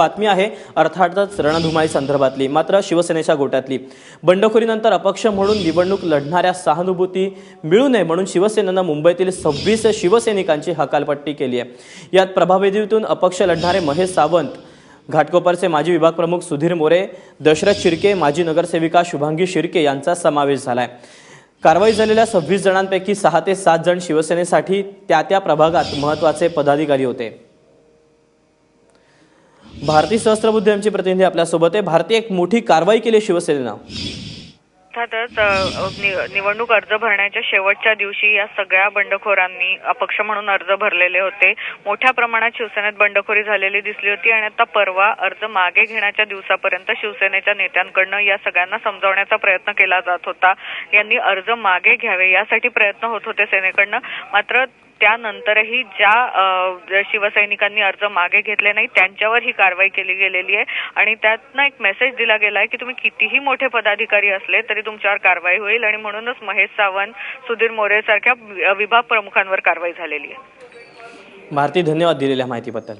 बातमी आहे. अर्थातच रणधुमाई संदर्भातली मात्र शिवसेनेच्या गोट्यातली. बंडखोरीनंतर अपक्ष म्हणून निवडणूक लढणाऱ्या सहानुभूती मिळू नये म्हणून शिवसेनेनं मुंबईतील सव्वीस शिवसैनिकांची हकालपट्टी केली आहे. यात प्रभावेदीतून अपक्ष लढणारे महेश सावंत घाटकोपरचे माजी विभाग प्रमुख सुधीर मोरे दशरथ शिर्के माजी नगरसेविका शुभांगी शिर्के यांचा समावेश झाला आहे कारवाई झालेल्या सव्वीस जणांपैकी सहा ते सात जण शिवसेनेसाठी त्या त्या प्रभागात महत्त्वाचे पदाधिकारी होते. भारती सहस्त्रबुद्धी आमचे प्रतिनिधी आपल्यासोबत आहे. भारती एक मोठी कारवाई केली शिवसेनेनं. अर्थातच निवडणूक अर्ज भरण्याच्या शेवटच्या दिवशी या सगळ्या बंडखोरांनी अपक्ष म्हणून अर्ज भरलेले होते. मोठ्या प्रमाणात शिवसेनेत बंडखोरी झालेली दिसली होती आणि आता परवा अर्ज मागे घेण्याच्या दिवसापर्यंत शिवसेनेच्या नेत्यांकडनं या सगळ्यांना समजावण्याचा प्रयत्न केला जात होता. यांनी अर्ज मागे घ्यावे यासाठी प्रयत्न होत होते सेनेकडनं. मात्र त्यानंतरही ज्या शिवसैनिकांनी अर्ज मागे घेतले नाही त्यांच्यावर ही कारवाई केली गेलेली आहे. आणि त्यातनं एक मेसेज दिला गेला आहे की तुम्ही कितीही मोठे पदाधिकारी असले तरी तुमच्यावर कारवाई होईल आणि म्हणूनच महेश सावंत सुधीर मोरे सारख्या विभाग प्रमुखांवर कारवाई झालेली आहे. भारती धन्यवाद दिलेल्या माहितीबद्दल.